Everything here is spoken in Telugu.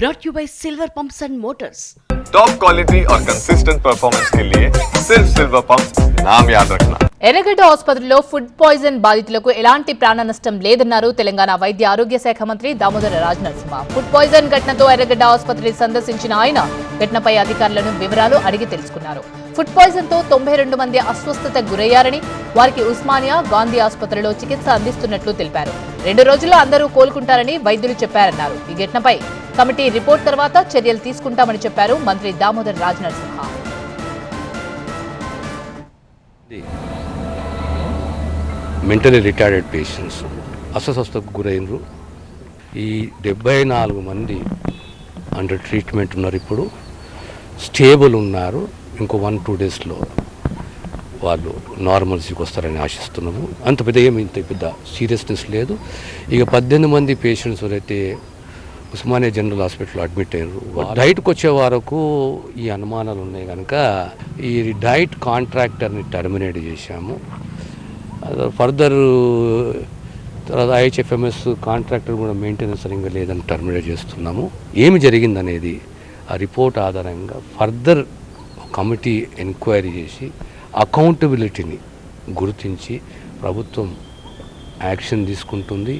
brought you by Silver Pumps and Motors. Top quality और कंसिस्टेंट परफॉर्मेंस के लिए सिर्फ सिल्वर पंप नाम याद रखना ఎర్రగడ్డ ఆసుపత్రిలో ఫుడ్ పాయిజన్ బాధితులకు ఎలాంటి ప్రాణ నష్టం లేదన్నారు తెలంగాణ వైద్య ఆరోగ్య శాఖ మంత్రి దామోదర రాజనరసింహ ఫుడ్ పాయిజన్ ఘటనతో ఎర్రగడ్డ ఆసుపత్రి సందర్శించిన ఆయన ఘటనపై అధికారులను వివరాలు అడిగి తెలుసుకున్నారు ఫుడ్ పాయిజన్ తో తొంభై రెండు మంది అస్వస్థత గురయ్యారని వారికి ఉస్మానియా గాంధీ ఆసుపత్రిలో చికిత్స అందిస్తున్నట్లు తెలిపారు రెండు రోజుల్లో అందరూ కోలుకుంటారని వైద్యులు చెప్పారన్నారు ఈ ఘటనపై కమిటీ రిపోర్ట్ తర్వాత చర్యలు తీసుకుంటామని చెప్పారు మంత్రి Damodara Rajanarasimha mentally retired patients అస్వస్థతకు గురైనరు ఈ డెబ్బై నాలుగు మంది అండర్ ట్రీట్మెంట్ ఉన్నారు ఇప్పుడు. స్టేబుల్ ఉన్నారు. ఇంకో వన్ టూ డేస్లో వాళ్ళు నార్మల్సీకి వస్తారని ఆశిస్తున్నాము. అంత పెద్ద ఏమి ఇంత పెద్ద సీరియస్నెస్ లేదు. ఇక పద్దెనిమిది మంది పేషెంట్స్ ఎవరైతే ఉస్మానియా జనరల్ హాస్పిటల్లో అడ్మిట్ అయ్యారు. డైట్కి వచ్చే వరకు ఈ అనుమానాలు ఉన్నాయి కనుక ఈ డైట్ కాంట్రాక్టర్ని టర్మినేట్ చేశాము. ఫర్దర్ తర్వాత I H F M S contractor కూడా మెయింటెనెన్స్ సరిగ్గా లేదని టర్మినేట్ చేస్తున్నాము. ఏమి జరిగిందనేది ఆ రిపోర్ట్ ఆధారంగా ఫర్దర్ కమిటీ ఎంక్వైరీ చేసి అకౌంటబిలిటీని గుర్తించి ప్రభుత్వం యాక్షన్ తీసుకుంటుంది.